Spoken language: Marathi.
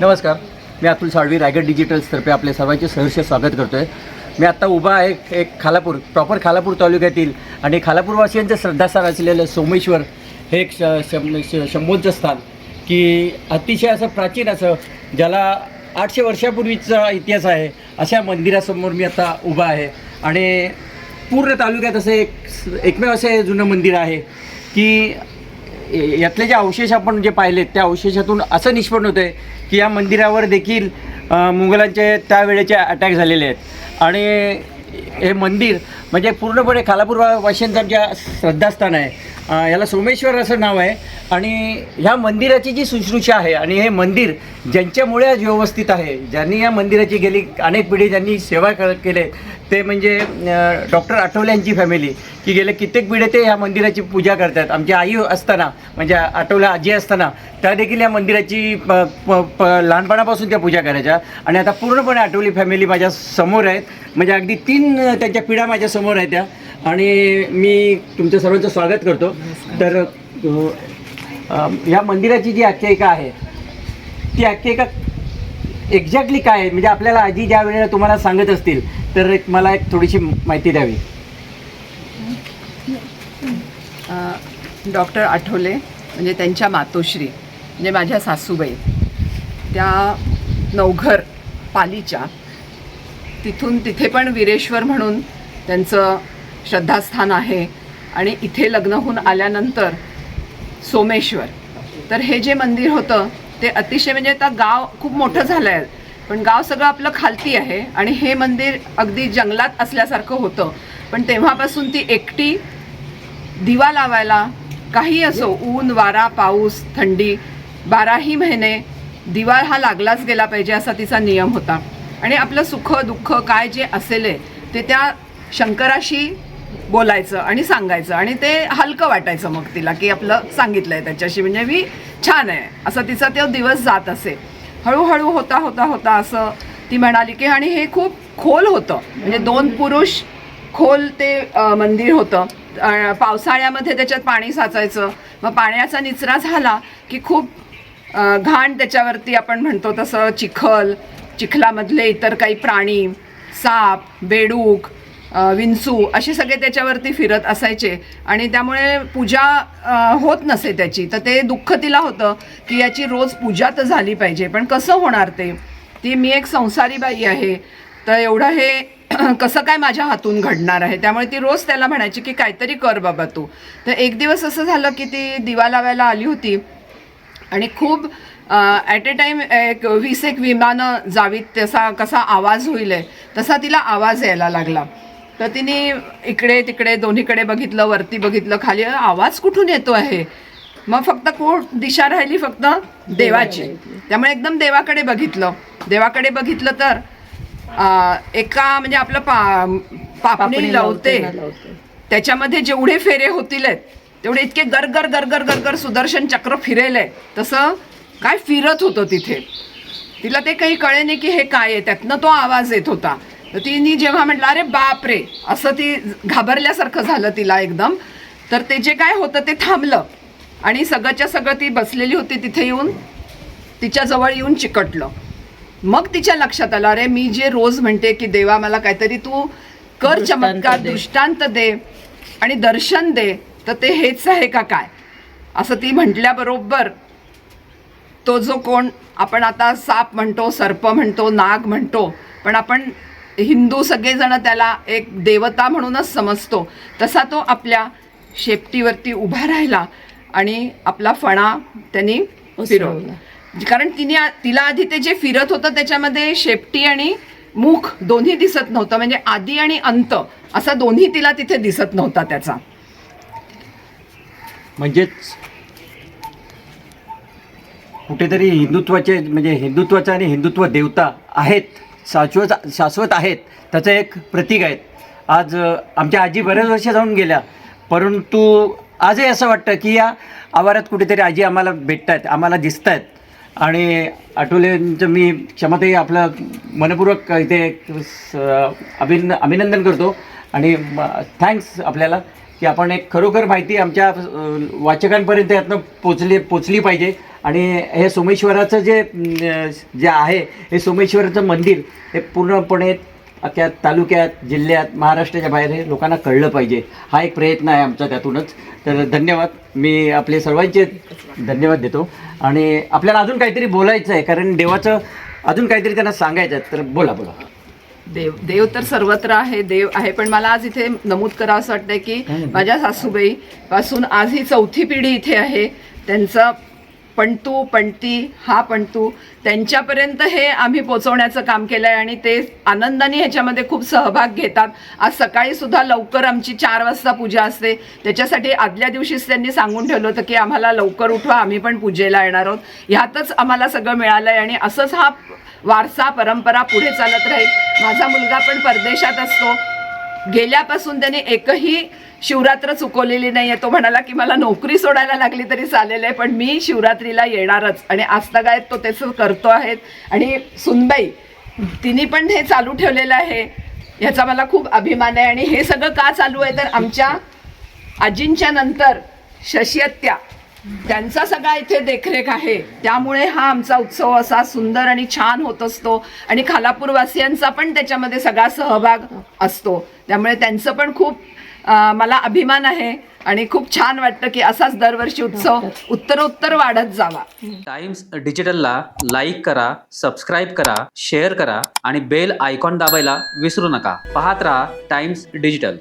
नमस्कार. मी अतुल साळवी रायगड डिजिटल्सतर्फे आपले सर्वांचे सहर्ष स्वागत करतो आहे मी आत्ता उभा आहे एक खालापूर प्रॉपर खालापूर तालुक्यातील आणि खालापूरवासियांचं श्रद्धास्थान असलेलं सोमेश्वर हे एक श शं श स्थान की अतिशय असं प्राचीन असं ज्याला आठशे वर्षापूर्वीचा इतिहास आहे अशा मंदिरासमोर मी आता उभा आहे. आणि पूर्ण तालुक्यात असं एक एकमेव असं जुनं मंदिर आहे की यातले जे अवशेष आपण जे पाहिलेत त्या अवशेषातून असं निष्पन्न होतं आहे की या मंदिरावर देखील मुघलांचे त्यावेळेचे अटॅक झालेले आहेत. आणि हे मंदिर म्हणजे पूर्णपणे खालापूर वा- श्रद्धास्थान आहे. याला सोमेश्वर असं नाव आहे. आणि ह्या मंदिराची जी शुश्रूषा आहे आणि हे मंदिर ज्यांच्यामुळे आज व्यवस्थित आहे ज्यांनी या मंदिराची गेली अनेक पिढी ज्यांनी सेवा क केले ते म्हणजे डॉक्टर आठवले यांची फॅमिली की गेले कित्येक पिढे ते ह्या मंदिराची पूजा करतात. आमची आई असताना म्हणजे आठवले आजी असताना त्या देखील या मंदिराची प, प, प, लहानपणापासून त्या पूजा करायच्या. आणि आता पूर्णपणे आठवली फॅमिली माझ्यासमोर आहेत. म्हणजे अगदी तीन त्यांच्या पिढ्या माझ्यासमोर आहेत त्या. आणि मी तुमचं सर्वांचं स्वागत करतो. तर अ, अ, या मंदिराची जी आख्यायिका आहे ती आख्यायिका एक्झॅक्टली काय आहे? म्हणजे आपल्याला आजी ज्या वेळेला तुम्हाला सांगत असतील तर एक मला एक थोडीशी माहिती द्यावी. डॉक्टर आठवले म्हणजे त्यांच्या मातोश्री म्हणजे माझ्या सासूबाई त्या नवघर पालीच्या तिथून तिथे पण वीरेश्वर म्हणून त्यांचं श्रद्धास्थान आहे. आणि इथे लग्न होऊन आल्यानंतर सोमेश्वर. तर हे जे मंदिर होतं ते अतिशय म्हणजे आता गाव खूप मोठं झालं आहे पण गाव सगळं आपलं खालती आहे आणि हे मंदिर अगदी जंगलात असल्यासारखं होतं. पण तेव्हापासून ती एकटी दिवा लावायला काही असो ऊन वारा पाऊस थंडी बाराही महिने दिवा हा लागलाच गेला पाहिजे असा तिचा नियम होता. आणि आपलं सुख दुःख काय जे असेल आहे, ते त्या शंकराशी बोलायचं आणि सांगायचं आणि ते हलकं वाटायचं मग तिला की आपलं सांगितलं आहे त्याच्याशी म्हणजे मी छान आहे. असं तिचा तो दिवस जात असे. हळूहळू होता होता होता असं ती म्हणाली की आणि हे खूप खोल होतं. म्हणजे दोन पुरुष खोल ते मंदिर होतं. पावसाळ्यामध्ये त्याच्यात पाणी साचायचं. मग पाण्याचा निचरा झाला की खूप घाण त्याच्यावरती आपण म्हणतो तसं चिखल चिखलामधले इतर काही प्राणी साप बेडूक विंचू असे सगळे त्याच्यावरती फिरत असायचे. आणि त्यामुळे पूजा होत नसे त्याची. तर ते दुःख तिला होतं की याची रोज पूजा तर झाली पाहिजे. पण कसं होणार ते? ती मी एक संसारी बाई आहे. तर एवढं हे कसं काय माझ्या हातून घडणार आहे? त्यामुळे ती रोज त्याला म्हणायची की काहीतरी कर बाबा तू. तर एक दिवस असं झालं की ती दिवा लावायला आली होती. आणि खूप ॲट ए टाईम एक वीस एक विमानं जावीत तसा कसा आवाज होईल आहे, तसा तिला आवाज यायला लागला. तर तिने इकडे तिकडे दोन्हीकडे बघितलं वरती बघितलं खाली आवाज कुठून येतो आहे? मग फक्त कोण दिशा राहिली फक्त देवाची. त्यामुळे एकदम देवाकडे बघितलं. देवाकडे बघितलं तर एका म्हणजे आपलं पा पापणी लावते. त्याच्यामध्ये जेवढे फेरे होतील तेवढे इतके गरगर गरगर गरगर सुदर्शन चक्र फिरेल तसं काय फिरत होतं तिथे? तिला ते काही कळे नाही की हे काय आहे. त्यातनं तो आवाज येत होता. तिने जेव्हा म्हटलं अरे बाप रे असं ती घाबरल्यासारखं झालं तिला एकदम. तर ते जे काय होतं ते थांबलं. आणि सगळंच्या सगळं ती बसलेली होती तिथे येऊन तिच्याजवळ येऊन चिकटलं. मग तिच्या लक्षात आलं अरे मी जे रोज म्हणते की देवा मला काहीतरी तू कर चमत्कार. दृष्टांत दे आणि दर्शन दे तर ते हेच आहे का काय? असं ती म्हटल्याबरोबर तो जो कोण आपण आता साप म्हणतो सर्प म्हणतो नाग म्हणतो पण आपण हिंदू सगळेजण त्याला एक देवता म्हणूनच समजतो. तसा तो आपल्या शेपटीवरती उभा राहिला आणि आपला फणा त्यांनी फिरवला. कारण तिने तिला आधी ते जे फिरत होतं त्याच्यामध्ये शेपटी आणि मुख दोन्ही दिसत नव्हतं. म्हणजे आधी आणि अंत असा दोन्ही तिला तिथे दिसत नव्हता त्याचा. म्हणजेच कुठेतरी हिंदुत्वाचे म्हणजे हिंदुत्वाचा आणि हिंदुत्व देवता आहेत. शाश्वत शाश्वत आहेत त्याचं एक प्रतीक आहेत. आज आमच्या आजी बऱ्याच वर्ष जाऊन गेल्या परंतु आजही असं वाटतं की या आवारात कुठेतरी आजी आम्हाला भेटत आहेत आम्हाला दिसत आहेत आणि आठवलेंचं मी क्षमताही आपलं मनपूर्वक इथे अभिन अभिनंदन करतो. आणि थँक्स आपल्याला की आपण एक खरोखर माहिती आमच्या वाचकांपर्यंत यातनं पोचली पोचली पाहिजे. आणि हे सोमेश्वराचं जे जे आहे हे सोमेश्वराचं मंदिर हे पूर्णपणे अख्ख्या तालुक्यात जिल्ह्यात महाराष्ट्राच्या बाहेर हे लोकांना कळलं पाहिजे. हा एक प्रयत्न आहे आमचा त्यातूनच. तर धन्यवाद. मी आपले सर्वांचे धन्यवाद देतो. आणि आपल्याला अजून काहीतरी बोलायचं आहे कारण देवाचं अजून काहीतरी त्यांना सांगायचं आहे तर बोला बोला. देव देव तर सर्वत्र आहे देव आहे पण मला आज इथे नमूद करावं असं वाटतंय की माझ्या सासूबाई पासून आज ही चौथी पिढी इथे आहे. त्यांचं पणतू पणती हा पणतू. त्यांच्यापर्यंत हे आम्ही पोचवण्याचं काम केलं आहे आणि ते आनंदाने ह्याच्यामध्ये खूप सहभाग घेतात. आज सकाळी सुद्धा लवकर आमची चार वाजता पूजा असते. त्याच्यासाठी आदल्या दिवशीच त्यांनी सांगून ठेवलं होतं की आम्हाला लवकर उठवा आम्ही पण पूजेला येणार आहोत. ह्यातच आम्हाला सगळं मिळालं आहे आणि असंच हा वारसा परंपरा पुढे चालत राहील. माझा मुलगा पण परदेशात असतो. गेल्यापासून त्याने एकही शिवरात्र चुकवलेली नाही आहे तो म्हणाला की मला नोकरी सोडायला लागली तरी चालेल आहे पण मी शिवरात्रीला येणारच. आणि आजतागायत तो त्याचं करतो आहेत. आणि सुनबाई तिने पण हे चालू ठेवलेलं आहे. ह्याचा मला खूप अभिमान आहे. आणि हे सगळं का चालू आहे? तर आमच्या आजींच्या नंतर शशियत्या त्यांचा सगळा इथे देखरेख आहे. त्यामुळे हा आमचा उत्सव असा सुंदर आणि छान होत असतो. आणि खालापूरवासियांचा पण त्याच्यामध्ये सगळा सहभाग असतो. त्यामुळे त्यांचं पण खूप मला अभिमान आहे आणि खूप छान वाटतं की असाच दरवर्षी उत्सव उत्तरोत्तर वाढत जावा. टाइम्स डिजिटलला लाईक करा सबस्क्राईब करा शेअर करा आणि बेल आयकॉन दाबायला विसरू नका. पाहत राहा टाइम्स डिजिटल.